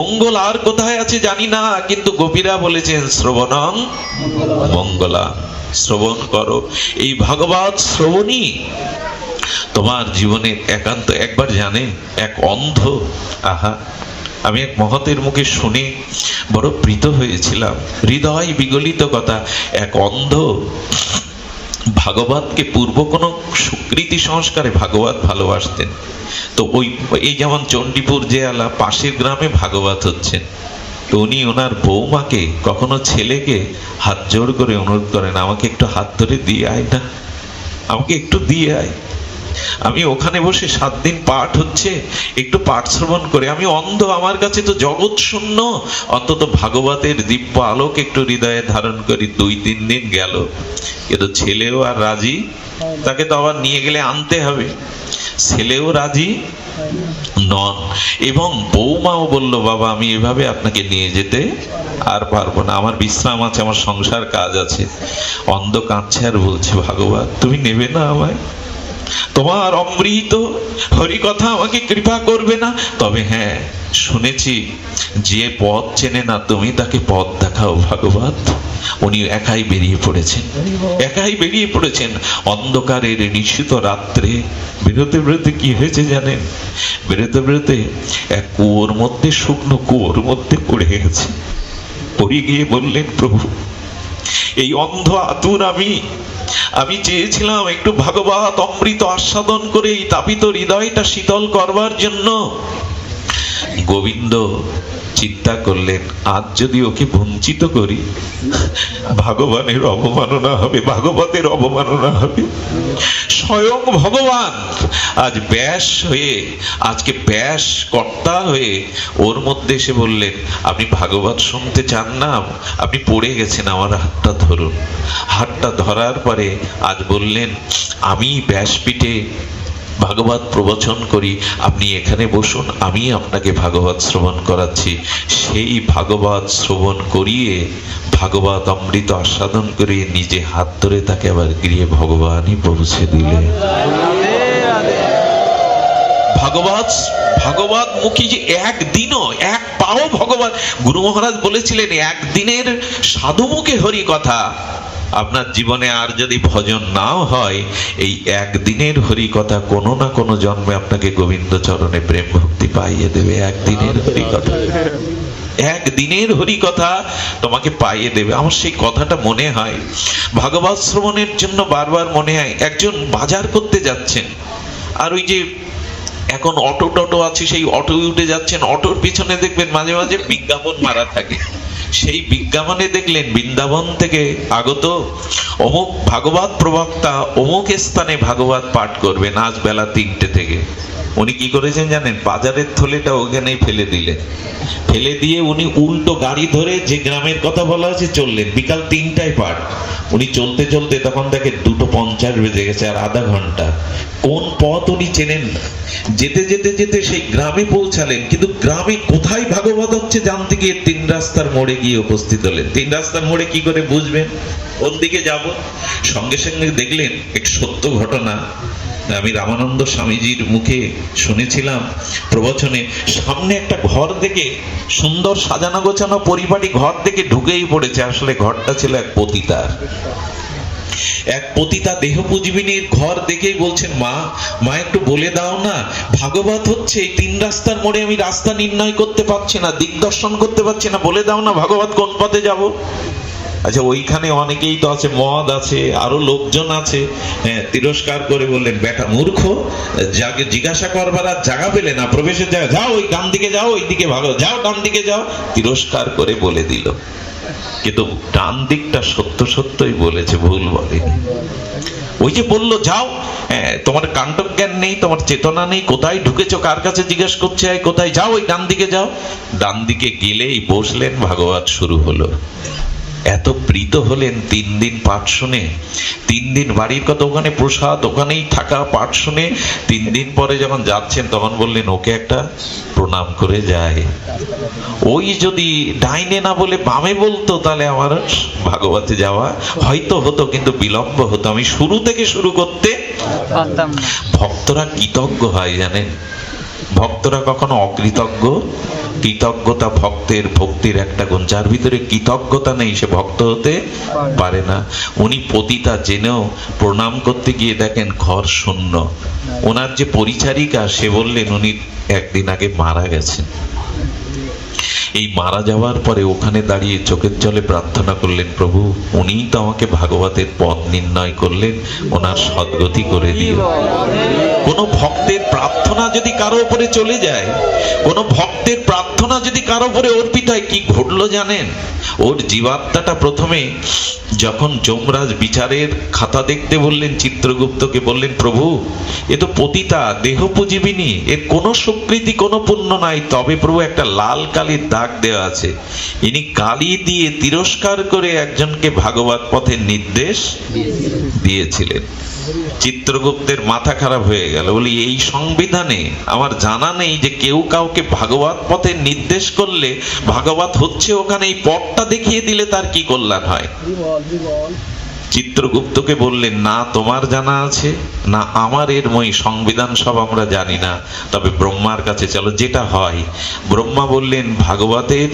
মঙ্গল আর কোথায় আছে জানি না, কিন্তু গোপীরা বলেছেন, শ্রবণং মঙ্গলা, শ্রবণ করো। এই ভাগবত শ্রবণই তোমার জীবনে একান্ত, একবার জানে, এক অন্ধ। আহা, আমি এক মহতের মুখে শুনে বড় প্রীত হয়েছিলাম। হৃদয় বিগলিত কথা, এক অন্ধ। ভাগবতকে পূর্ব কোনো সুকৃতি সংস্কারে ভাগবত ভালোবাসতেন। তো ওই, এই যেমন চণ্ডীপুর জেলা পাশের গ্রামে ভাগবত হচ্ছেন, তো উনি ওনার বৌমাকে, কখনো ছেলেকে হাত জোর করে অনুরোধ করেন, আমাকে একটু হাত ধরে দিয়ে আয় না, আমাকে একটু দিয়ে আয়। আমি ওখানে বসে সাত দিন পাঠ হচ্ছে, একটু পাঠ শ্রবণ করে, আমি অন্ধ, আমার কাছে তো জগৎ শূন্য। অন্তত ভাগবতের দিব্য আলোক একটু হৃদয়ে ধারণ করি, দুই, তিন দিন গেল। কিন্তু ছেলেও আর রাজি, তাকে তো আবার নিয়ে গেলে আনতে হবে। ছেলেও রাজি, নন। এবং বৌমাও বলল, বাবা, আমি এভাবে আপনাকে নিয়ে যেতে আর পারব না। আমার বিশ্রাম আছে, আমার সংসার কাজ আছে। অন্ধ কাঁদছে আর বলছে, ভাগবত, তুমি নেবে না আমায়? তোমার অমৃত হরি কথা আমাকে কৃপা করবে না? তবে হ্যাঁ শুনেছি, যে পথ চেনে না তুমি, তাকে পথ দেখাও ভাগবত। উনি একাই বেরিয়ে পড়েছেন। একাই বেরিয়ে পড়েছেন। অন্ধকারের নিশ্চিত রাত্রে। বেরোতে বেরোতে কি হয়েছে জানেন? বেরোতে বেরোতে এক কুয়োর মধ্যে, শুকনো কুয়োর মধ্যে পড়ে গেছে। পড়ে গিয়ে বললেন, প্রভু এই অন্ধ আতুর আমি। আমি চেয়েছিলাম একটু ভাগবত অমৃত আস্বাদন করে এই তাপিত হৃদয়টা শীতল করবার জন্য। গোবিন্দ চিন্তা করলেন, আজ যদি ওকে বঞ্চিত করি, ভগবানের অবমাননা হবে, ভাগবতের অবমাননা হবে। স্বয়ং ভগবান, আজ ব্যাস হয়ে, আজকে ব্যাস কর্তা হয়ে ওর মধ্যে এসে বললেন, আপনি ভাগবত শুনতে চান না? আপনি পড়ে গেছেন আমার হাতটা ধরুন। হাতটা ধরার পরে আজ বললেন, আমি ব্যাসপীঠে ভাগবত প্রবচন করি, আপনি এখানে বসুন, আমি আপনাকে ভাগবত শ্রবণ করাচ্ছি। সেই ভাগবত শ্রবণ করিয়ে ভাগবত অমৃত আস্বাদন করে নিজে হাত ধরে তাকে আবার গৃহে ভগবানই পৌঁছে দিলেন ভাগবত ভাগবত মুখী যে একদিনও, এক পাও ভগবান গুরু মহারাজ বলেছিলেন, একদিনের সাধুমুখে হরি কথা। আপনার জীবনে আর যদি ভজন নাও হয় এই একদিনের হরি কথা কোনো না কোনো জন্মে আপনাকে গোবিন্দ চরণে প্রেম ভক্তি পাইয়ে দেবে একদিনের হরি কথা একদিনের হরি কথা তোমাকে পাইয়ে দেবে। আমার সেই কথাটা মনে হয়। ভাগবত শ্রবণের জন্য বারবার মনে হয় একজন বাজার করতে যাচ্ছেন আর ওই যে এখন অটো টটো আছে সেই অটো উঠে যাচ্ছেন অটোর পিছনে দেখবেন মাঝে মাঝে বিজ্ঞাপন মারা থাকে। সেই বিজ্ঞাপনে দেখলেন বৃন্দাবন থেকে আগত অমুক ভাগবত প্রবক্তা অমুক স্থানে ভাগবত পাঠ করবেন আজ বেলা তিনটে থেকে। উনি কি করেছেন জানেন? বাজারের থলেটা ওখানেই ফেলে দিলেন। ফেলে দিয়ে উনি উল্টো গাড়ি ধরে যে গ্রামের কথা বলা হয়েছে চললেন। বিকাল তিনটায় পাঠ। উনি চলতে চলতে তখন দেখে দুটো পঞ্চাশ বেজে গেছে আর আধা ঘণ্টা। কোন পথ উনি চেনেন যেতে যেতে যেতে সেই গ্রামে পৌঁছালেন। কিন্তু গ্রামে কোথায় ভাগবত হচ্ছে জানতে গিয়ে তিন রাস্তার মোড়ে গিয়ে উপস্থিত হলেন। তিন রাস্তার মোড়ে কি করে বুঝবেন? কোন দিকে যাব? সঙ্গে সঙ্গে দেখলেন এক সত্য ঘটনা। আমি রামানন্দ স্বামীজির মুখে শুনেছিলাম প্রবচনে, সামনে একটা ঘর দেখে, সুন্দর সাজানো গোছানো পরিপাটি ঘর থেকে ঢুকেই পড়েছে। আসলে ঘরটা ছিল এক পতিতার। এক পতিতা দেহ পুজবিনীর ঘর দেখেই বলছেন, মা মা, একটু বলে দাও না। ভাগবত হচ্ছে এই তিন রাস্তার মোড়ে আমি রাস্তা নির্ণয় করতে পারছি না, দিগদর্শন করতে পারছি না। বলে দাও না ভাগবত কোন পথে যাব? আচ্ছা ওইখানে অনেকেই তো আছে, মদ আছে, আরও লোকজন আছে। হ্যাঁ তিরস্কার করে বললেন, বেটা মূর্খ, যাকে জিজ্ঞাসা করবার আর জায়গা পেলে না, প্রবেশের জায়গা, যাও ওই ডান দিকে যাও, ওই দিকে ভালো যাও ডান দিকে যাও। তিরস্কার করে বলে দিল। কিন্তু ডান দিকটা সত্য সত্যই বলেছে ভুল বলেনি। ওই যে বলল যাও হ্যাঁ, তোমার কাণ্ড জ্ঞান নেই তোমার চেতনা নেই কোথায় ঢুকেছো কার কাছে জিজ্ঞেস করছে কোথায় যাও ওই ডান দিকে যাও। ডান দিকে গেলেই বসলেন ভাগবত শুরু হলো। এত প্রীত হলেন তিন দিন পাঠ শুনে। তিন দিন বাড়ির কথা ওখানে প্রসাদ ওখানেই থাকা পাঠ শুনে তিন দিন পরে যখন যাচ্ছেন তখন বললেন ওকে একটা প্রণাম করে যায় ওই যদি ডাইনে না বলে বামে বলতো তাহলে আমার ভাগবতে যাওয়া হয়তো হতো কিন্তু বিলম্ব হতো। আমি শুরু থেকে শুরু করতে ভক্তরা কৃতজ্ঞ হয় জানেন? ভক্তরা কখনো অকৃতজ্ঞ? কৃতজ্ঞতা ভক্তের ভক্তির একটা গুণ। যার ভিতরে কৃতজ্ঞতা নেই সে ভক্ত হতে পারে না। উনি পতিতা জেনেও প্রণাম করতে গিয়ে দেখেন ঘর শূন্য। ওনার যে পরিচারিকা সে বললেন উনি একদিন আগে মারা গেছেন। এই মারা যাওয়ার পরে ওখানে দাঁড়িয়ে চোখের জলে প্রার্থনা করলেন, প্রভু, উনিই তো আমাকে ভাগবতের পথ নির্ণয় করলেন, ওনার সদ্গতি করে দিও। কোনো ভক্তের প্রার্থনা যদি কারও উপরে চলে যায়, কোনো ভক্তের প্রার্থনা যদি কারও উপরে অর্পিত হয়, কি ঘটলো জানেন? ওর জীবাত্মাটা প্রথমে যখন যমরাজ বিচারের খাতা দেখতে বললেন, চিত্রগুপ্তকে বললেন, প্রভু, এ তো পতিতা, দেহপুজীবিনী, এর কোনো স্বীকৃতি কোনো পুণ্য নাই, তবে প্রভু একটা লাল কালির দাগ দেওয়া আছে। ইনি কালি দিয়ে তিরস্কার করে একজনকে ভাগবত পথের নির্দেশ দিয়েছিলেন। চিত্রগুপ্তের মাথা খারাপ হয়ে গেল। বলি, এই সংবিধানে আমার জানা নেই যে কেউ কাউকে ভাগবত পথে নির্দেশ করলে ভাগবত হচ্ছে ওখানে এই পথটা দেখিয়ে দিলে তার কি কল্যাণ হয়? চিত্রগুপ্তকে বললেন, না তোমার জানা আছে, না আমার এর মই সংবিধান সব আমরা জানি না। তবে ব্রহ্মার কাছে চলো, যেটা হয়। ব্রহ্মা বললেন, ভাগবতের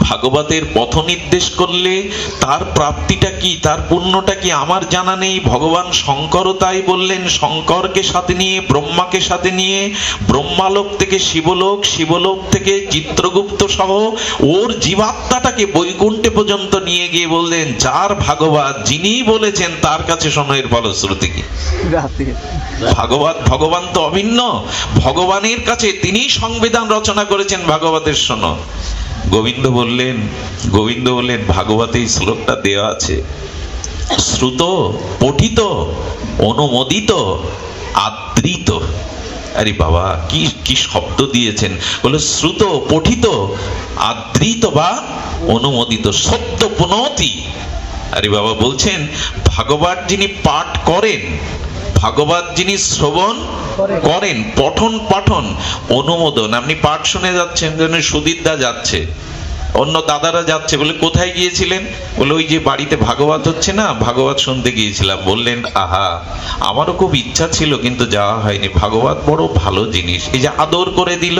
ভাগবতের পথ নির্দেশ করলে তার প্রাপ্তিটা কি তার পুণ্যটা কি আমার জানা নেই? ভগবান শঙ্করও তাই বললেন শঙ্করকে সাথে নিয়ে ব্রহ্মাকে সাথে নিয়ে ব্রহ্মালোক থেকে শিবলোক শিবলোক থেকে চিত্রগুপ্ত সহ ওর জীবাত্মাটাকে বৈকুণ্ঠে পর্যন্ত নিয়ে গিয়ে বললেন যার ভাগবত যিনি বলেছেন তার কাছে শোনো এর ফলশ্রুতি কি? ভাগবত ভগবান তো অভিন্ন। ভগবানের কাছে তিনি সংবিধান রচনা করেছেন ভাগবতের শোনো। গোবিন্দ বললেন গোবিন্দ বললেন, ভাগবতে এই শ্লোকটা দেওয়া আছে। শ্রুত, পঠিত, অনুমোদিত আদৃত আরে বাবা, কি কি শব্দ দিয়েছেন? বলে, শ্রুত, পঠিত আদৃত বা অনুমোদিত, সত্য পুনতি। আরে বাবা বলছেন, ভাগবত যিনি পাঠ করেন ভাগবত যিনি শ্রবণ করেন। পঠন পাঠন অনুমোদন। আপনি পাঠ শুনে যাচ্ছেন যেন সুদীপদা যাচ্ছে। অন্য দাদারা যাচ্ছে বলে কোথায় গিয়েছিলেন? বলে ওই যে বাড়িতে ভাগবত হচ্ছে না ভাগবত শুনতে গিয়েছিলাম। বললেন আহা আমারও খুব ইচ্ছা ছিল কিন্তু যাওয়া হয়নি। ভাগবত বড় ভালো জিনিস। এই যে আদর করে দিল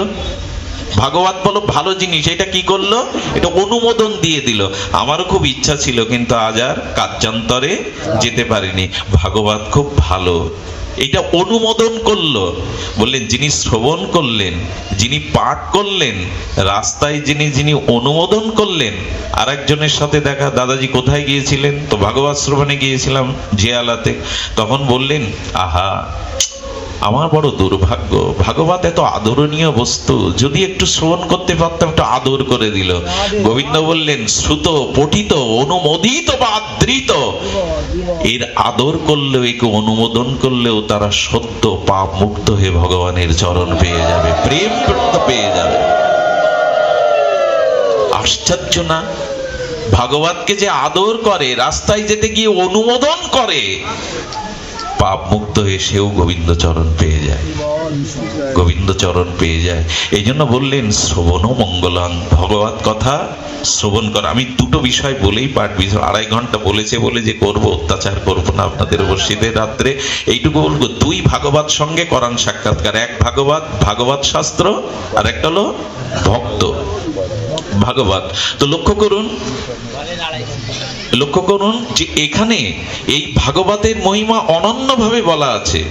ভাগবত বলো, ভালো জিনিস, এটা কি করল? এটা অনুমোদন দিয়ে দিল। আমারও খুব ইচ্ছা ছিল, কিন্তু আজ আর কার্যান্তরে যেতে পারিনি। ভাগবত খুব ভালো। এটা অনুমোদন করল। বললেন, যিনি শ্রবণ করলেন, যিনি পাঠ করলেন, রাস্তায় যিনি যিনি অনুমোদন করলেন আর একজনের সাথে দেখা, দাদাজি কোথায় গিয়েছিলেন? তো ভাগবত শ্রবণে গিয়েছিলাম, জিয়ালাতে। তখন বললেন, আহা আমার বড় দুর্ভাগ্য। ভাগবত এত আদরণীয় বস্তু, যদি একটু শ্রবণ করতে পারতাম, একটু আদর করে দিল। গোবিন্দ বললেন, শ্রুত, পঠিত, অনুমোদিত বা আদৃত। এর আদর করলেও একে অনুমোদন করলেও তারা সত্য পাপ মুক্ত হয়ে ভগবানের চরণ পেয়ে যাবে, প্রেম পেয়ে যাবে। আশ্চর্য না? ভাগবতকে যে আদর করে, রাস্তায় যেতে গিয়ে অনুমোদন করে পাপ মুক্ত হয়ে সেও গোবিন্দ চরণ পেয়ে যায়। গোবিন্দ চরণ পেয়ে যায়। এই জন্য বললেন শ্রবণ মঙ্গলাং। ভগবত কথা শ্রবণ কর। আমি দুটো বিষয় বলেই পাঠ বিষয় আড়াই ঘণ্টা বলেছে বলে যে করব, অত্যাচার করব না আপনাদের উপর শীতের রাত্রে। এইটুকু বলব, দুই ভাগবত সঙ্গে করান সাক্ষাৎকার। এক ভাগবত ভাগবত শাস্ত্র আর একটা হলো ভক্ত। ভাগবত। তো লক্ষ্য করুন লক্ষ্য করুন যে এখানে এই ভাগবতের মহিমা অনন্যভাবে বলা আছে।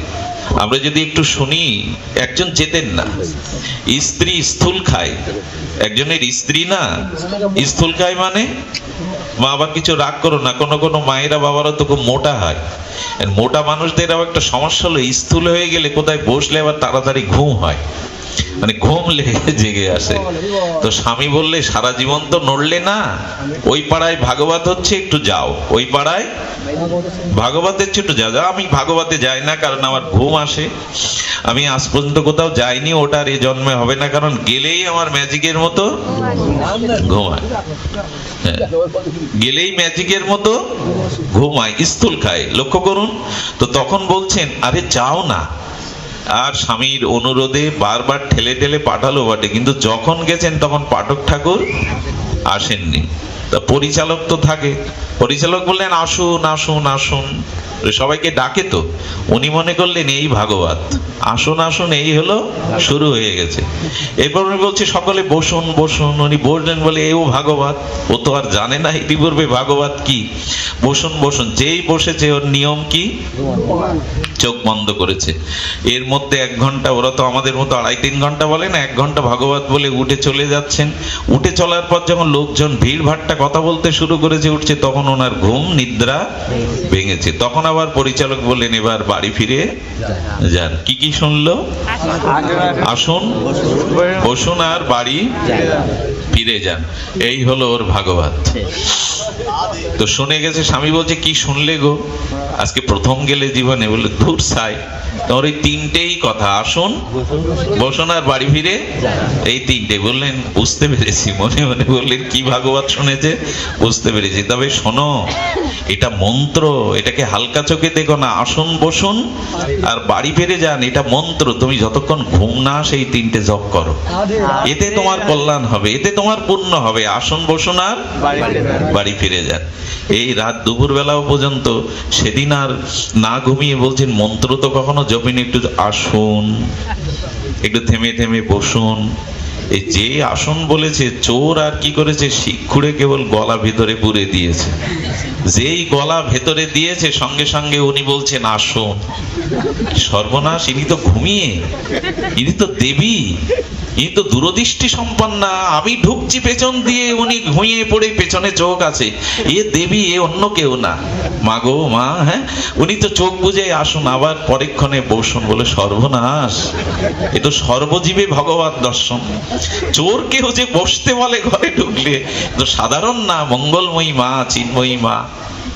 আমরা যদি একটু শুনি, একজন যেতেন না। স্ত্রী স্থূল খায়। একজনের স্ত্রী না, স্থূল খায় মানে? মা আবার কিছু রাগ করো না, কোনো কোনো মায়েরা বাবারা তো খুব মোটা হয়। মোটা মানুষদেরও একটা সমস্যা হলো, স্থূল হয়ে গেলে কোথায় বসলে আবার তাড়াতাড়ি ঘুম হয়। মানে ঘুম লেগে জেগে আসে। তো স্বামী বললে সারা জীবন তো নড়লে না ওই পাড়ায় ভাগবত হচ্ছে একটু যাও। ওই পাড়ায় ভাগবতের ছোট যা যা আমি ভাগবতে যাই না কারণ আমার ঘুম আসে। আমি আজ পর্যন্ত কোথাও যাইনি ওটার এ জন্মে হবে না কারণ গেলেই আমার ম্যাজিকের মতো ঘুমায় হ্যাঁ। গেলেই ম্যাজিকের মতো ঘুমায় স্থূল খায়। লক্ষ্য করুন তো তখন বলছেন আরে যাও না আর স্বামীর অনুরোধে বারবার ঠেলে ঠেলে পাঠালো বটে, কিন্তু যখন গেছেন তখন পাঠক ঠাকুর আসেননি। তা পরিচালক তো থাকে। পরিচালক বললেন, আসুন আসুন আসুন। সবাইকে ডাকে তো। উনি মনে করলেন, এই ভাগবত, আসুন আসুন, এই হলো শুরু হয়ে গেছে। এরপর উনি বলছে, সকলে বসুন বসুন। উনি বললেন, বলে, এও ভাগবত, ও তো আর জানে না ইতিপূর্বে ভাগবত কি? বসুন বসুন। যেই বসেছে, ওর নিয়ম কি? চোখ বন্ধ করেছে। এর মধ্যে এক ঘণ্টা, ওরা তো আমাদের মতো আড়াই তিন ঘণ্টা বলে না, এক ঘণ্টা ভাগবত বলে উঠে চলে যাচ্ছেন। উঠে চলার পর যখন লোকজন ভিড় ভাট্টা কথা বলতে শুরু করেছে, উঠছে, তখন ওনার ঘুম, নিদ্রা ভেঙেছে। তখন আবার পরিচালক বললেন, এবার বাড়ি ফিরে যান। কি কি শুনলো? আসুন, বসুন আর বাড়ি ফিরে যান। এই হলো ওর ভাগবত। তো শুনে গেছে, স্বামী বলছে, কি শুনলে গো? আজকে প্রথম গেলে জীবনে। বলে ধূর সাই, তোর এই তিনটেই কথা। আসুন, বসুন আর বাড়ি ফিরে। এই তিনটে বললেন, বুঝতে পেরেছি। মনে মনে বললেন, কি ভাগবত শুনেছে? বুঝতে পেরেছি। তবে শোনো এটা মন্ত্র এটাকে হালকা চোখে দেখো না আসুন বসুন আর বাড়ি ফিরে যান এটা মন্ত্র। তুমি যতক্ষণ ঘুম না সেই তিনটে জপ করো। এতে তোমার কল্যাণ হবে এতে তোমার পূর্ণ হবে। আসন বসুন আর বাড়ি ফিরে যান। এই রাত দুপুর বেলাও পর্যন্ত সেদিন আর না ঘুমিয়ে বলছেন মন্ত্র তো কখনো জপিনি একটু আসুন একটু থেমে থেমে বসুন। এই যে আসন বলেছে, চোর আর কি করেছে শিক্ষুড়ে কেবল গলা ভেতরে পুরে দিয়েছে। যেই গলা ভেতরে দিয়েছে, সঙ্গে সঙ্গে উনি বলছেন, আসুন। সর্বনাশ, ইনি তো ঘুমিয়ে, ইনি তো দেবী, ইনি তো দূরদৃষ্টি সম্পন্না। আমি ঢুকছি পেছন দিয়ে, উনি ঘুমিয়ে পড়ে পেছনে চোখ আছে। এ দেবী, এ অন্য কেউ না। মা গো মা হ্যাঁ? উনি তো চোখ বুঝে, আসুন, আবার পরীক্ষণে বসুন, বলে সর্বনাশ। এ তো সর্বজীবে ভগবত দর্শন। চোর কেউ যে বসতে বলে ঘরে ঢুকলে, তো সাধারণ না, মঙ্গলময়ী মা, চিন্ময়ী মা।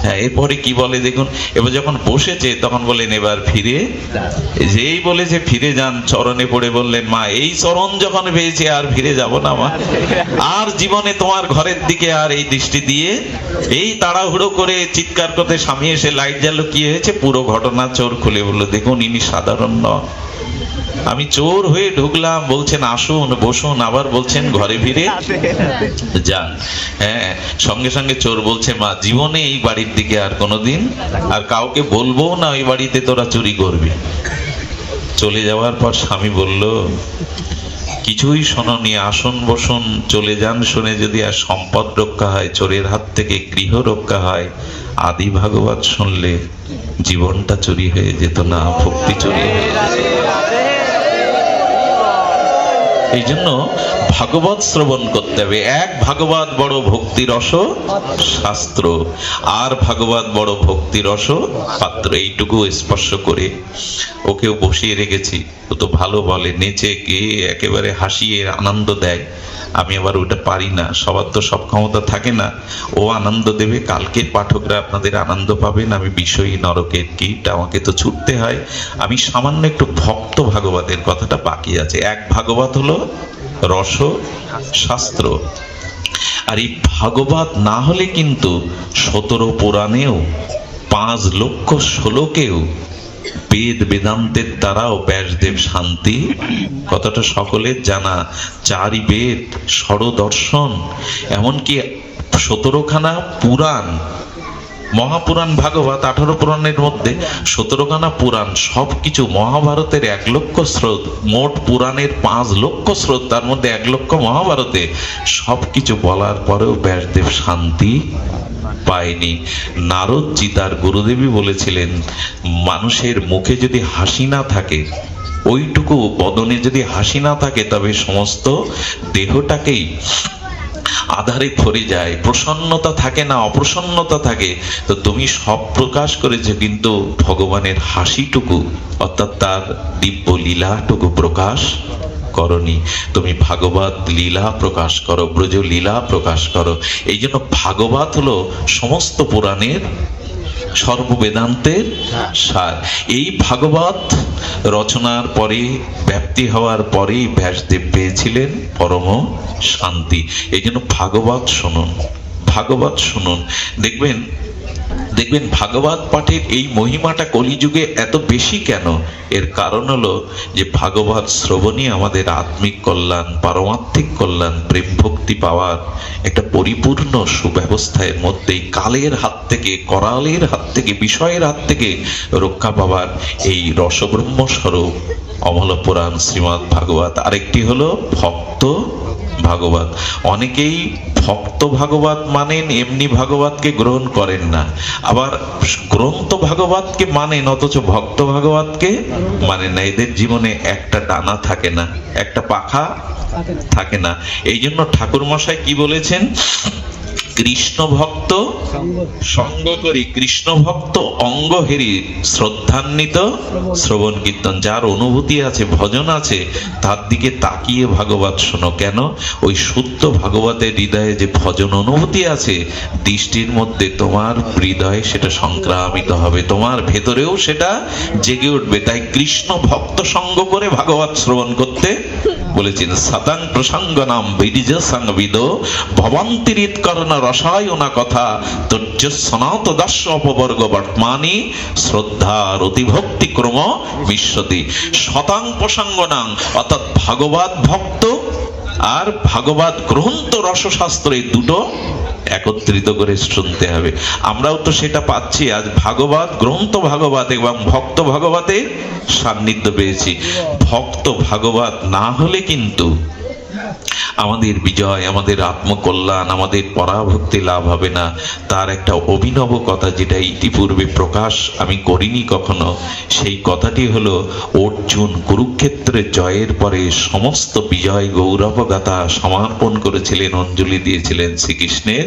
হ্যাঁ এরপরে কি বলে দেখুন, এবার যখন বসেছে, তখন বলেন এবার ফিরে যেই বলেছে ফিরে যান, চরণে পড়ে বললেন, মা, এই চরণ যখন পেয়েছে, আর ফিরে যাব না, মা। আর জীবনে তোমার ঘরের দিকে আর এই দৃষ্টি দিয়ে, এই তাড়াহুড়ো করে চিৎকার করতে স্বামী এসে লাইট জ্বালো কি হয়েছে? পুরো ঘটনা চোর খুলে বলল, দেখুন, ইনি সাধারণ নন। আমি চোর হয়ে ঢুকলাম, বলছেন, আসুন, বসুন। আবার বলছেন, ঘরে ফিরে যান হ্যাঁ সঙ্গে সঙ্গে চোর বলছে, মা, জীবনে এই বাড়ির দিকে আর কোনোদিন আর কাউকে বলব না, ওই বাড়িতে তোরা চুরি করবি। চলে যাওয়ার পর স্বামী বলল, কিছুই শোনি আসন, বসুন, চলে যান। শুনে যদি আর সম্পদ রক্ষা হয়, চোরের হাত থেকে গৃহ রক্ষা হয়, আদি ভাগবত শুনলে জীবনটা চুরি হয়ে যেত না, ভক্তি চুরি হয়ে যেত। এই জন্য ভাগবত শ্রবণ করতে হবে। এক, ভাগবত বড় ভক্তি রস শাস্ত্র। আর ভাগবত বড় ভক্তি রস পাত্র। এইটুকু স্পর্শ করে ওকেও বসিয়ে রেখেছি। ও তো ভালো বলে, নেচে গিয়ে একেবারে হাসিয়ে আনন্দ দেয়। আমি আবার ওটা পারি না। সবার তো সব ক্ষমতা থাকে না। ও আনন্দ দেবে, কালকের পাঠকরা আপনাদের আনন্দ পাবেন। আমি বিষয়ী নরকের কীট, আমাকে তো ছুটতে হয়। আমি সামান্য একটু ভক্ত ভাগবতের কথাটা বাকি আছে। এক ভাগবত হলো রস, শাস্ত্র। আর এই ভাগবত না হলে কিন্তু সতেরো পুরাণেও, পাঁচ লক্ষ ষোলোকেও বেদ বেদান্তের দ্বারাও ব্যাসদেব শান্তি। কথাটা সকলের জানা। চারি বেদ ষড়দর্শন এমনকি সতেরোখানা পুরাণ, মহাপুরাণ ভাগবত আঠারো পুরাণের মধ্যে সতেরোখানা পুরাণ, সবকিছু মহাভারতের এক লক্ষ স্রোত, মোট পুরাণের পাঁচ লক্ষ স্রোত, তার মধ্যে এক লক্ষ মহাভারতে সবকিছু বলার পরেও ব্যাসদেব শান্তি। পায়নি। নারদজি তার গুরুদেবী বলেছিলেন, মানুষের মুখে যদি হাসি না থাকে, ওইটুকু বদনে যদি হাসি না থাকে, তবে সমস্ত দেহটাকেই আধারে ভরে যায়। প্রসন্নতা থাকে না, অপ্রসন্নতা থাকে। তো তুমি সব প্রকাশ করেছ, কিন্তু ভগবানের হাসিটুকু, অর্থাৎ তার দিব্য লীলাটুকু প্রকাশ করনি। তুমি ভাগবত লীলা প্রকাশ করো ব্রজ লীলা প্রকাশ করো। এই জন্য ভাগবত হলো সমস্ত পুরাণের সর্ববেদান্তের সার। এই ভাগবত রচনার পরে ব্যাপ্তি হওয়ার পরেই ব্যাসদেব পেয়েছিলেন পরম শান্তি। এই জন্য ভাগবত শুনুন ভাগবত শুনুন। দেখবেন দেখবেন ভাগবত পাঠের এই মহিমাটা কলিযুগে এত বেশি কেন? এর কারণ হলো যে ভাগবত শ্রবণই আমাদের আত্মিক কল্যাণ, পারমাত্মিক কল্যাণ, প্রেম ভক্তি পাওয়ার একটা পরিপূর্ণ সুব্যবস্থা এর মধ্যেই কালের হাত থেকে, করালের হাত থেকে, বিষয়ের হাত থেকে রক্ষা পাওয়ার এই রসব্রহ্ম স্বরূপ অমল পুরাণ শ্রীমৎ ভাগবত আরেকটি হলো ভক্ত ভাগবত। অনেকেই ভক্ত ভাগবত মানেন, এমনি ভাগবতকে গ্রহণ করেন না। আবার গ্রন্থ ভাগবতকে মানেন, অথচ ভক্ত ভাগবতকে মানেন না। এদের জীবনে একটা ডানা থাকে না, একটা পাখা থাকে না। এই জন্য ঠাকুর মশাই কি বলেছেন? কৃষ্ণ ভক্ত সঙ্গ করি। কৃষ্ণ ভক্ত অঙ্গ হেরি শ্রদ্ধান্বিত। শ্রবণ কীর্তন যার অনুভূতি আছে, ভজন আছে, তার দিকে তাকিয়ে ভাগবত শোনো কেন? ওই শুদ্ধ ভাগবতের হৃদয়ে যে ভজন অনুভূতি আছে, দৃষ্টির মধ্যে তোমার হৃদয়ে সেটা সংক্রামিত হবে। তোমার ভেতরেও সেটা জেগে উঠবে। তাই কৃষ্ণ ভক্ত সঙ্গ করে ভাগবত শ্রবণ করতে বলেছেন, সাতাং প্রসঙ্গ নাম বীর্য সংবিদ ভবন্তিরিত করণ রসায়না কথা তর্য সনাত দাস অপবর্গ বর্তমানি শ্রদ্ধার অতিভক্তি ক্রম বিশ্বতি শতাং প্রসঙ্গনাং, অর্থাৎ ভাগবত ভক্ত আর ভাগবত গ্রন্থ রসশাস্ত্র এই দুটো একত্রিত করে শুনতে হবে। আমরাও তো সেটা পাচ্ছি, আজ ভাগবত, গ্রন্থ ভাগবত এবং ভক্ত ভাগবতে সান্নিধ্য পেয়েছি। ভক্ত ভাগবত না হলে কিন্তু আমাদের বিজয়, আমাদের আত্মকল্যাণ, আমাদের পরাভক্তি লাভ হবে না। তার একটা অভিনব কথা যেটা ইতিপূর্বে প্রকাশ আমি করিনি কখনো, সেই কথাটি হলো, অর্জুন কুরুক্ষেত্রে জয়ের পরে সমস্ত বিজয় গৌরব গাথা সমর্পণ করেছিলেন, অঞ্জলি দিয়েছিলেন শ্রীকৃষ্ণের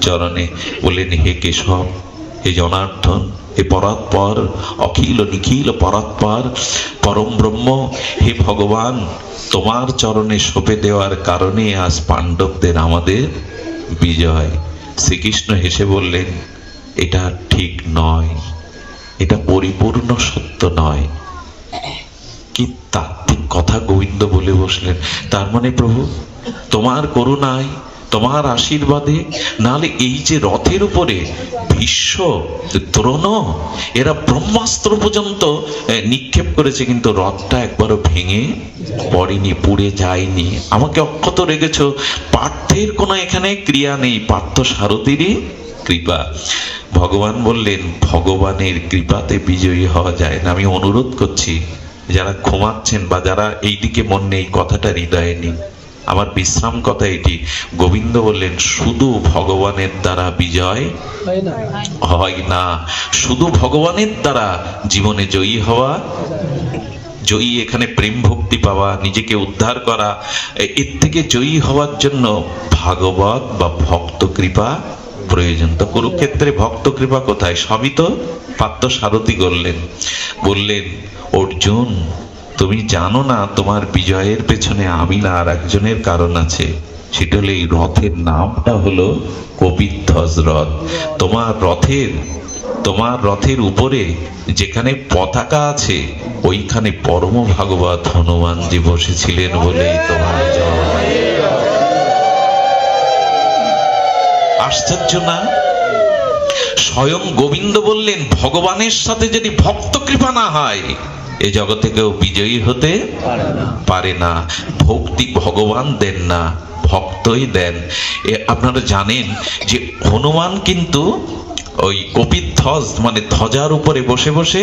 চরণে। বললেন, হে কেশব, হে জনার্থন হে পরাৎপর, অখিল নিখিল পরাৎপর, পরম ব্রহ্ম, হে ভগবান তোমার চরণে সঁপে দেওয়ার কারণে আজ পাণ্ডবদের আমাদের বিজয়। শ্রীকৃষ্ণ হেসে বললেন, এটা ঠিক নয়। এটা পরিপূর্ণ সত্য নয়। কি তাত্ত্বিক কথা গোবিন্দ বলে বসলেন। তার মানে প্রভু, তোমার করুণায় তোমার আশীর্বাদে নালে এই যে রথের উপরে ভীষ্ম দ্রোণ, এরা ব্রহ্মাস্ত্র পর্যন্ত নিক্ষেপ করেছে, কিন্তু রথটা একবারও ভেঙে পড়েনি, পুড়ে যায়নি। আমাকে অক্ষত রেখেছ, পার্থের কোনো এখানে ক্রিয়া নেই, পার্থ সারথীরই কৃপা। ভগবান বললেন, ভগবানের কৃপাতে বিজয়ী হওয়া যায় না। আমি অনুরোধ করছি, যারা ঘুমাচ্ছেন বা যারা এই দিকে মন নেই, কথাটা হৃদয়ে নিন। আমার বিশ্রাম কথা এটি। গোবিন্দ বললেন শুধু ভগবানের দ্বারা বিজয় হয় না? শুধু ভগবানের দ্বারা জীবনে জয়ী হওয়া জয়ী এখানে প্রেম ভক্তি পাওয়া নিজেকে উদ্ধার করা এর থেকে জয়ী হওয়ার জন্য ভাগবত বা ভক্ত কৃপা প্রয়োজন। তো কুরুক্ষেত্রে ভক্ত কৃপা কোথায়? সবই তো পাত্র সারথি করলেন। বললেন অর্জুন তুমি জানো না তোমার বিজয়ের পেছনে আমি না আর একজনের কারণ আছে? সেটা হলো এই রথের নামটা হলো কপিধ্বজ রথ। তোমার রথের তোমার রথের উপরে যেখানে পতাকা আছে, ওইখানে পরম ভাগবত হনুমানজি বসেছিলেন বলে তোমার আশ্চর্য না? স্বয়ং গোবিন্দ বললেন, ভগবানের সাথে যদি ভক্ত কৃপা না হয় এ জগতে কেউ বিজয়ী হতে পারে না। ভক্তি ভগবান দেন না, ভক্তই দেন। এ আপনারা জানেন যে হনুমান কিন্তু ওই কপিধ্বজ মানে ধ্বজার উপরে বসে বসে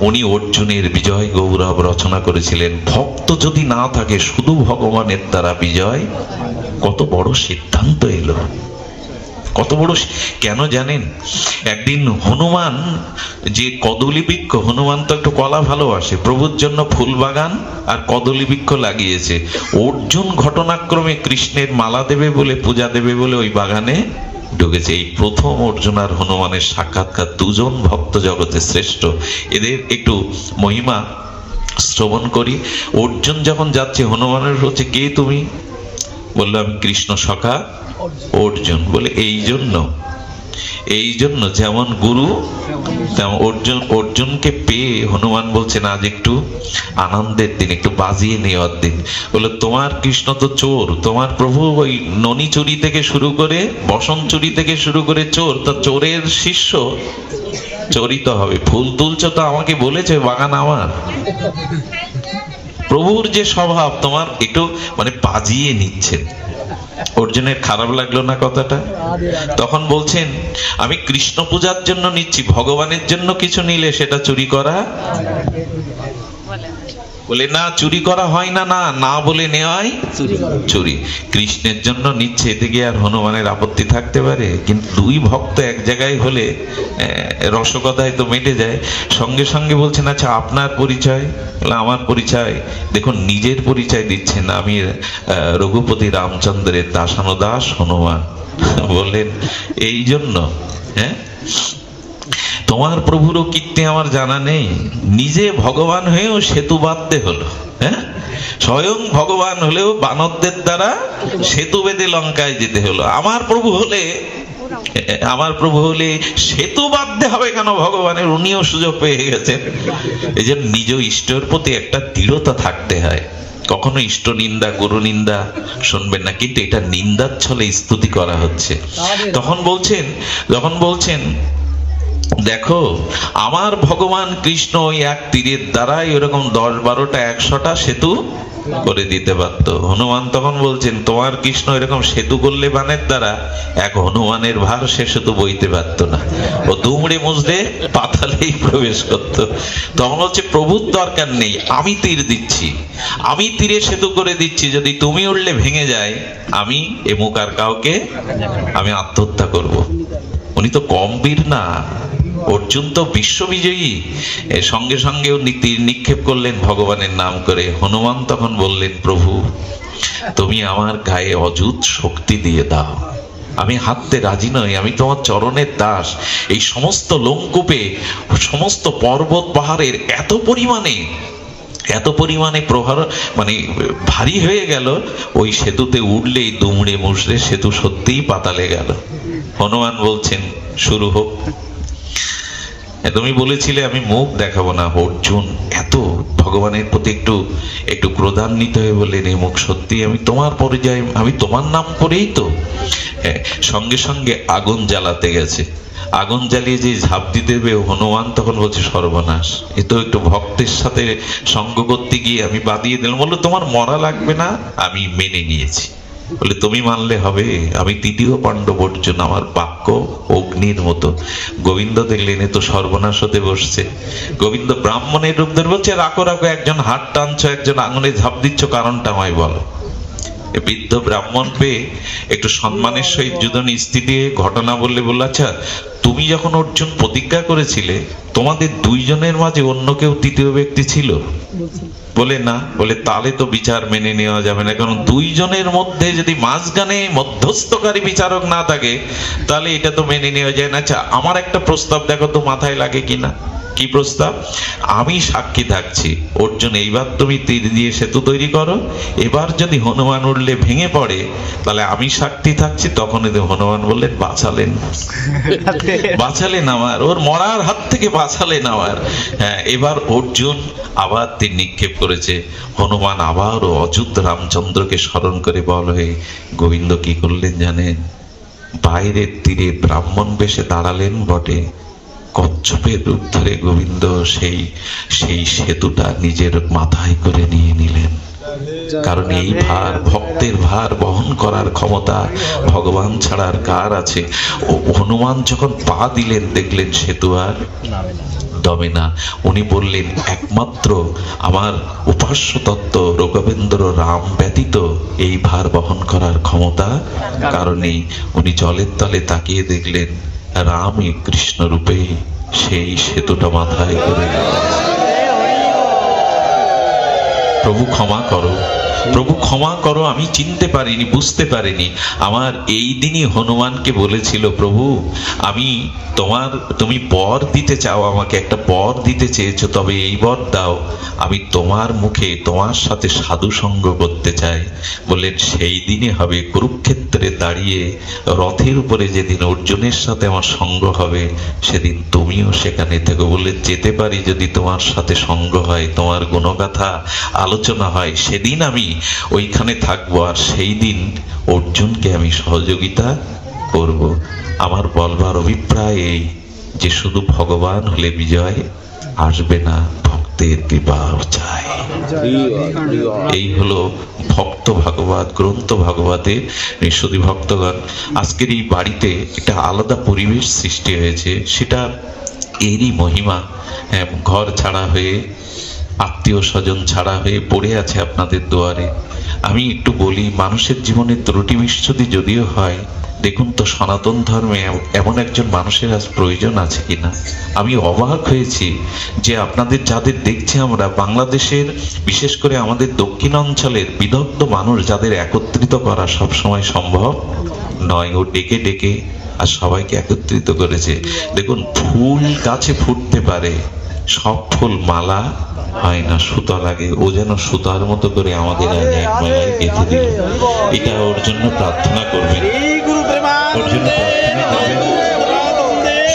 উনি অর্জুনের বিজয় গৌরব রচনা করেছিলেন। ভক্ত যদি না থাকে, শুধু ভগবানের দ্বারা বিজয়? কত বড় সিদ্ধান্ত এলো। কত বড় কেন জানেন? একদিন হনুমান, যে কদলী বৃক্ষ হনুমান তো একটু কলা ভালোবাসে, প্রভুর জন্য ফুল বাগান আর কদলী বৃক্ষ লাগিয়েছে। অর্জুন ঘটনাক্রমে কৃষ্ণের মালা দেবে বলে, পূজা দেবে বলে ওই বাগানে ঢুকেছে। এই প্রথম অর্জুন আর হনুমানের সাক্ষাৎকার দুজন ভক্ত জগতে শ্রেষ্ঠ। এদের একটু মহিমা শ্রবণ করি। অর্জুন যখন যাচ্ছে, হনুমানের হচ্ছে কে তুমি? বলল আমি কৃষ্ণ সখা, অর্জুন। বলে, এই জন্য এই জন্য যেমন গুরু, তেমন অর্জুন, অর্জুনকে পেয়ে হনুমান বলছেন, আজ একটু আনন্দের দিন, একটু বাজিয়ে নেওয়ার দিন। বলে, তোমার কৃষ্ণ তো চোর, তোমার প্রভু ওই ননি চুরি থেকে শুরু করে বসন চুরি থেকে শুরু করে চোর, তা চোরের শিষ্য চরিত হবে। ফুল তুলছো তো আমাকে বলেছে, বাগান আমার। প্রভুর যে স্বভাব তোমার একটু মানে পাজিয়ে নিচ্ছেন অর্জুনের খারাপ লাগল না কথাটা? তখন বলছেন, আমি কৃষ্ণ পূজার জন্য নিচ্ছি, ভগবানের জন্য কিছু নিলে সেটা চুরি করা বলে না চুরি করা হয় না না না বলে নেওয়াই চুরি চুরি। কৃষ্ণের জন্য নিচ্ছে এতে গিয়ে আর হনুমানের আপত্তি থাকতে পারে? কিন্তু দুই ভক্ত এক জায়গায় হলে রসকথায় তো মেটে যায়। সঙ্গে সঙ্গে বলছেন আচ্ছা আপনার পরিচয়? বলে, আমার পরিচয়? দেখুন নিজের পরিচয় দিচ্ছেন আমি রঘুপতি রামচন্দ্রের দাসানুদাস হনুমান। বললেন এই জন্য হ্যাঁ? তোমার প্রভুরও কীর্তি আমার জানা নেই। নিজে ভগবান হয়েও সেতু বাঁধতে হলো হ্যাঁ? স্বয়ং ভগবান হলেও বানরদের দ্বারা সেতু বেঁধে লঙ্কায় যেতে হলো। আমার প্রভু হলে আমার প্রভু হলে সেতু বাঁধতে হবে কেন ভগবানের? উনিও সুযোগ পেয়ে গেছেন। এই যে নিজ ইষ্টর প্রতি একটা দৃঢ়তা থাকতে হয়। কখনো ইষ্ট নিন্দা গুরু নিন্দা শুনবেন না কিন্তু এটা নিন্দার ছলে স্তুতি করা হচ্ছে। তখন বলছেন যখন বলছেন দেখো, আমার ভগবান কৃষ্ণ ওই এক তীরের দ্বারাই ওরকম দশ বারোটা, একশোটা সেতু করে দিতে পারত। হনুমান তখন বলছেন, তোমার কৃষ্ণ এরকম সেতু করলে বানের দ্বারা? এক হনুমানের ভার সে সেতু বইতে পারত না। ও দুমড়ে মুজড়ে পাতালেই প্রবেশ করত। তখন হচ্ছে প্রভুর দরকার নেই, আমি তীর দিচ্ছি। আমি তীরে সেতু করে দিচ্ছি, যদি তুমি উঠলে ভেঙে যায়, আমি এমুক আর কাউকে, আমি আত্মহত্যা করব। উনি তো কম বীর না। অর্জুন তো বিশ্ববিজয়ী সঙ্গে সঙ্গেও উনি তীর নিক্ষেপ করলেন ভগবানের নাম করে। হনুমান তখন বললেন, প্রভু, তুমি আমার গায়ে অযুত শক্তি দিয়ে দাও। আমি হাঁটতে রাজি নই, আমি তোমার চরণের দাস। এই সমস্ত লোমকূপে, সমস্ত পর্বত পাহাড়ের এত পরিমাণে এত পরিমাণে প্রহার মানে ভারী হয়ে গেল, ওই সেতুতে উঠলেই দুমড়ে মুচড়ে সেতু সত্যিই পাতালে গেল। হনুমান বলছেন, শুরু হোক। তুমি বলেছিলে আমি মুখ দেখাবো না অর্জুন। এত ভগবানের প্রতি একটু একটু ক্রোধান্বিত হয়ে বললেন এই মুখ সত্যি আমি তোমার পরিচয় আমি তোমার নাম করেই তো। হ্যাঁ, সঙ্গে সঙ্গে আগুন জ্বালাতে গেছে। আগুন জ্বালিয়ে যে ঝাঁপ দিতে দেবে হনুমান তখন বলছে সর্বনাশ। এ তো একটু ভক্তের সাথে সঙ্গ করতে গিয়ে আমি বাদিয়ে দিলাম। বলল তোমার মরা লাগবে না আমি মেনে নিয়েছি। বলে, তুমি মানলে হবে। আমি তৃতীয় পাণ্ডব অর্জুন আমার বাক্য অগ্নির মতো। গোবিন্দ দেখলেন তো সর্বনাশ হতে বসছে। গোবিন্দ ব্রাহ্মণের রূপ ধরে বলছে, রাখো রাখো, একজন হাত টানছো, একজন আঙুলে ঝাঁপ দিচ্ছ, কারণটা আমায় বলো। বৃদ্ধ ব্রাহ্মণ পেয়ে একটু সম্মানের সহিত যুদনী স্থিতি হয়ে ঘটনা বললে বলল আচ্ছা তুমি যখন অর্জুন প্রতিজ্ঞা করেছিলে তোমাদের দুইজনের মাঝে অন্য কেউ তৃতীয় ব্যক্তি ছিল? বলে না। বলে তাহলে তো বিচার মেনে নেওয়া যাবে না। কারণ দুইজনের মধ্যে যদি মাঝখানে মধ্যস্থকারী বিচারক না থাকে তাহলে এটা তো মেনে নেওয়া যায় না। আচ্ছা আমার একটা প্রস্তাব দেখো তো মাথায় লাগে কিনা? কি প্রস্তাব? আমি সাক্ষী থাকছি। অর্জুন এইবার তুমি তীর দিয়ে সেতু তৈরি করো। এবার যদি হনুমান উঠলে ভেঙে পড়ে তাহলে আমি সাক্ষী থাকছি তখন হনুমান বললেন বাঁচালেন। বাঁচালেন। আমার ওর মরার হাত থেকে বাঁচালেন আমার। হ্যাঁ এবার অর্জুন আবার তীর নিক্ষেপ করেছে। হনুমান আবারও অযুত রামচন্দ্রকে স্মরণ করে বল হয়ে গোবিন্দ কি করলেন জানেন? বাইরের তীরে ব্রাহ্মণ বেশে দাঁড়ালেন বটে। কচ্ছপের রূপ ধরে গোবিন্দ সেই সেই সেতুটা নিজের মাথায় করে নিয়ে নিলেন। কারণ এই ভার, ভক্তের ভার বহন করার ক্ষমতা ভগবান ছাড়ার কার আছে? ও, হনুমান যখন পা দিলেন, দেখলেন সেতু আর দমে না। উনি বললেন, একমাত্র আমার উপাস্য তত্ত্ব রঘবেন্দ্র রাম ব্যতীত এই ভার বহন করার ক্ষমতা কারণে উনি জলের তলে তাকিয়ে দেখলেন রামই কৃষ্ণ রূপে সেই সেতুটা মাথায় করে প্রভু ক্ষমা করো। প্রভু ক্ষমা করো, আমি চিনতে পারিনি, বুঝতে পারিনি। আমার এই দিনই হনুমানকে বলেছিল, প্রভু, আমি তোমার, তুমি বর দিতে চাও, আমাকে একটা বর দিতে চেয়েছো, তবে এই বর দাও। আমি তোমার মুখে, তোমার সাথে সাধু সঙ্গ করতে চাই। বললেন, সেই দিনে হবে, কুরুক্ষেত্রে দাঁড়িয়ে রথের উপরে যেদিন অর্জুনের সাথে আমার সঙ্গ হবে, সেদিন তুমিও সেখানে থেকো। বলে যেতে পারি যদি তোমার সাথে সঙ্গ হয়, তোমার গুণগাথা আলোচনা হয় সেদিন আমি ওইখানে থাকব আর সেই দিন অর্জুনকে আমি সহযোগিতা করব। আমার বলবার অভিপ্রায় এই যে শুধু ভগবান হলে বিজয় আসবে না ভক্তের কৃপাও চাই এই হলো ভক্ত ভাগবত গ্রন্থ ভাগবতে নিঃসদী ভক্তগণ। আজকের এই বাড়িতে একটা আলাদা পরিবেশ সৃষ্টি হয়েছে সেটা এরই মহিমা হ্যাঁ, ঘর ছাড়া হয়ে আত্মীয় স্বজন ছাড়া হয়ে পড়ে আছে আপনাদের দুয়ারে। আমি একটু বলি, মানুষের জীবনে ত্রুটি বিচ্ছুতি যদিও হয়, দেখুন তো সনাতন ধর্মে এমন একজন মানুষের আজ প্রয়োজন আছে কিনা। আমি অবাক হয়েছি যে আপনাদের যাদের দেখছি আমরা, বাংলাদেশের বিশেষ করে আমাদের দক্ষিণ অঞ্চলের বিদগ্ধ মানুষ যাদের একত্রিত করা সবসময় সম্ভব নয়, ও ডেকে ডেকে আর সবাইকে একত্রিত করেছে। দেখুন, ফুল গাছে ফুটতে পারে, সব ফুল মালা হয় না সুতা লাগে। ও যেন সুতার মতো করে আমাদের আজ এক মালায় গেঁথে দিল। এটা ওর জন্য প্রার্থনা করবেন। ওর জন্য প্রার্থনা করবেন।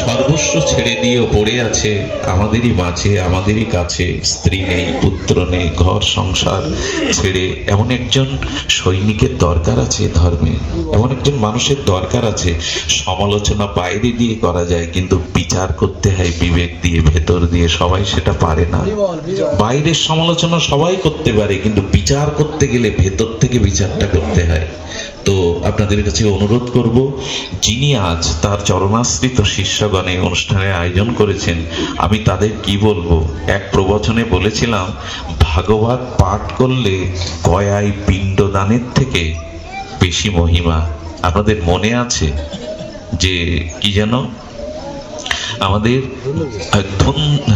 সর্বস্ব ছেড়ে দিয়ে পড়ে আছে, আমাদেরই মাঝে, আমাদেরই কাছে। স্ত্রী নেই, পুত্র নেই, ঘর, সংসার ছেড়ে। এমন একজন সৈনিকের দরকার আছে ধর্মে। এমন একজন মানুষের দরকার আছে। সমালোচনা বাইরে দিয়ে করা যায়, কিন্তু বিচার করতে হয়, বিবেক দিয়ে, ভেতর দিয়ে। সবাই সেটা পারে না। বাইরের সমালোচনা সবাই করতে পারে, কিন্তু বিচার করতে গেলে ভেতর থেকে বিচারটা করতে হয়। আপনাদের কাছে অনুরোধ করব, যিনি আজ তার চরণাশ্রিত শিষ্যগণে অনুষ্ঠানের আয়োজন করেছেন, আমি তাদের কি বলব? এক প্রবচনে বলেছিলাম, ভাগবত পাঠ করলে গয়ায় পিণ্ডদানের থেকে বেশি মহিমা। আপনাদের মনে আছে যে কি যেন? আমাদের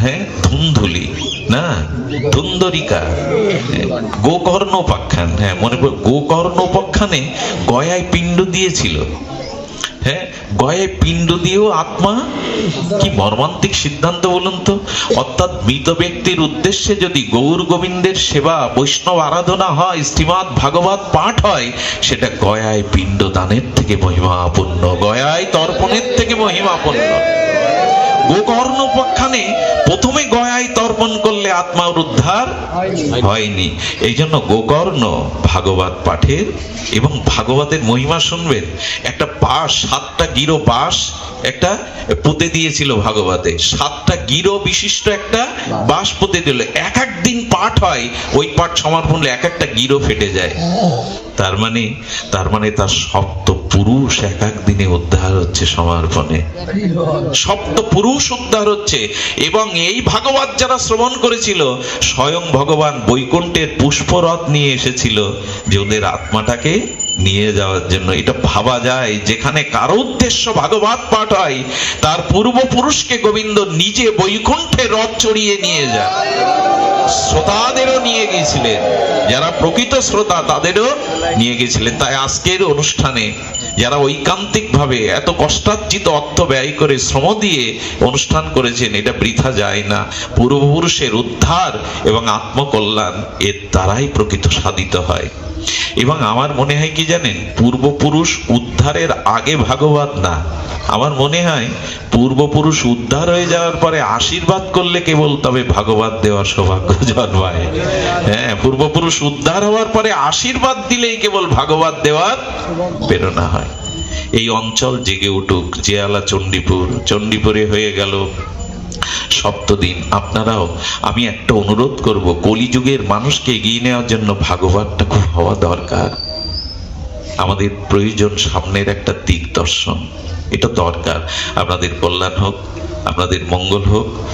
হ্যাঁ ধুন্ধুলি, না? ধুন্দরিকা গোকর্ণ উপাখ্যান হ্যাঁ মনে পড়ে গোকর্ণ উপাখ্যানে গয়ায় পিণ্ড দিয়েছিল। হ্যাঁ গয়ায় পিণ্ড দিয়েও আত্মা? কি মর্মান্তিক সিদ্ধান্ত বলুন তো? অর্থাৎ মৃত ব্যক্তির উদ্দেশ্যে যদি গৌর গোবিন্দের সেবা, বৈষ্ণব আরাধনা হয় শ্রীমৎ ভাগবত পাঠ হয়, সেটা গয়ায় পিণ্ড দানের থেকে মহিমাপূর্ণ, গয়ায় তর্পণের থেকে মহিমাপূর্ণ। গোকর্ণ উপাখ্যানে প্রথমে গয়ায় তর্পণ করলে আত্মার উদ্ধার হয়নি। এই জন্য গোকর্ণ ভাগবত পাঠের এবং ভাগবতের মহিমা শুনবেন। একটা বাঁশ সাতটা গিরো বাঁশ একটা পুঁতে দিয়েছিল ভাগবতে। সাতটা গিরো বিশিষ্ট একটা বাঁশ পুঁতে দিল। এক এক দিন পাঠ হয় ওই পাঠ সমর্পণ এক একটা গিরো ফেটে যায়। তার মানে তার মানে তার সপ্ত পুরুষ এক এক দিনে উদ্ধার হচ্ছে সমর্পণে সপ্ত পুরুষ উদ্ধার হচ্ছে এবং এই ভাগবত যারা শ্রবণ করেছিল, স্বয়ং ভগবান বৈকুণ্ঠের পুষ্পরথ নিয়ে এসেছিল যে ওদের আত্মাটাকে নিয়ে যাওয়ার জন্য। এটা ভাবা যায়, যেখানে কারও উদ্দেশ্য ভাগবত পাঠ হয়, তার পূর্বপুরুষকে গোবিন্দ নিজে বৈকুণ্ঠে রথ চড়িয়ে নিয়ে যায় শ্রোতাদেরও নিয়ে গিয়েছিলেন। যারা প্রকৃত শ্রোতা, তাদেরও নিয়ে গিয়েছিলেন। তাই আজকের অনুষ্ঠানে যারা ঐকান্তিকভাবে এত কষ্টার্জিত অর্থ ব্যয় করে শ্রম দিয়ে অনুষ্ঠান করেছেন, এটা বৃথা যায় না। পূর্বপুরুষের উদ্ধার এবং আত্মকল্যাণ এর দ্বারাই প্রকৃত সাধিত হয়। এবং আমার মনে হয় কি জানেন, পূর্বপুরুষ উদ্ধারের আগে ভাগবত না। আমার মনে হয় পূর্বপুরুষ উদ্ধার হয়ে যাওয়ার পরে আশীর্বাদ করলে কেবল তবে ভাগবত দেওয়ার সৌভাগ্য জন্মায়। হ্যাঁ পূর্বপুরুষ উদ্ধার হওয়ার পরে আশীর্বাদ দিলেই কেবল ভাগবত দেওয়ার প্রেরণা হয়। এই অঞ্চল জেগে উঠুক, জেয়ালা চণ্ডীপুর, চণ্ডীপুরে হয়ে গেল সপ্তদিন। আপনারাও, আমি একটা অনুরোধ করব, কলিযুগের মানুষকে এগিয়ে নেওয়ার জন্য ভাগবতটা খুব হওয়া দরকার। আমাদের প্রয়োজন সামনের একটা দিক দর্শন এটা দরকার। আপনাদের কল্যাণ হোক, আপনাদের মঙ্গল হোক।